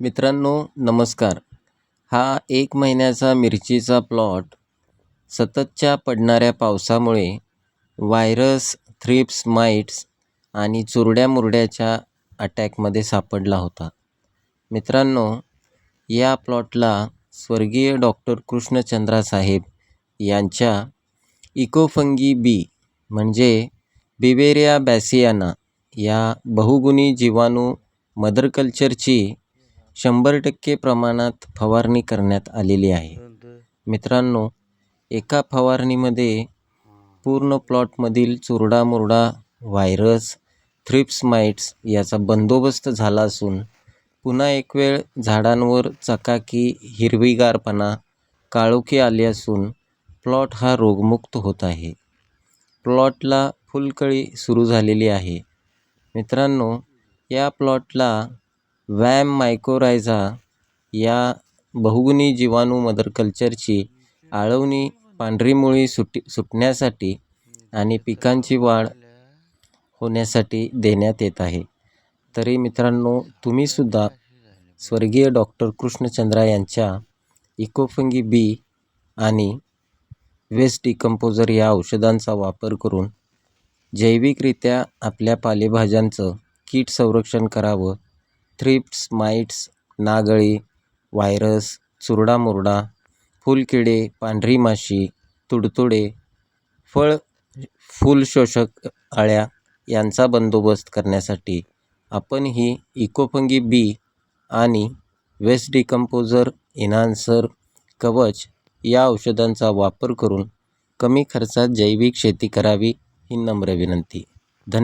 मित्रांनो नमस्कार. हा एक महिन्याचा मिरचीचा प्लॉट सततच्या पडणाऱ्या पावसामुळे व्हायरस थ्रिप्स माइट्स आणि चुरड्या मुरड्याच्या अटॅकमध्ये सापडला होता. मित्रांनो या प्लॉटला स्वर्गीय डॉक्टर कृष्णचंद्रा साहेब यांच्या इकोफंगी बी म्हणजे बिबेरिया बॅसियाना या बहुगुणी जीवाणू मदर कल्चरची शंभर टक्के प्रमाणात फवारणी करण्यात आलेली आहे. मित्रांनो एका फवारणीमध्ये पूर्ण प्लॉटमधील चुरडामुरडा व्हायरस थ्रिप्स माइट्स याचा बंदोबस्त झाला असून पुन्हा एक वेळ झाडांवर चकाकी हिरवीगारपणा काळोखी आली असून प्लॉट हा रोगमुक्त होत आहे. प्लॉटला फुलकळी सुरू झालेली आहे. मित्रांनो या प्लॉटला व्हॅम मायकोरायझा या बहुगुणी जीवाणू मदर कल्चरची आळवणी पांढरी मुळी सुटी सुटण्यासाठी आणि पिकांची वाढ होण्यासाठी देण्यात येत आहे. तरी मित्रांनो तुम्हीसुद्धा स्वर्गीय डॉक्टर कृष्णचंद्रा यांच्या इकोफंगी बी आणि वेस्ट डिकम्पोजर या औषधांचा वापर करून जैविकरित्या आपल्या पालेभाज्यांचं कीट संरक्षण करावं थ्रिप्स माइट्स नागळी व्हायरस चुरडामुरडा फुलकिडे पांढरी माशी तुडतुडे फळ फुलशोषक अळ्या यांचा बंदोबस्त करण्यासाठी आपण ही इकोफंगी बी आणि वेस्ट डिकम्पोजर इन्हान्सर कवच या औषधांचा वापर करून कमी खर्चात जैविक शेती करावी ही नम्र विनंती. धन्य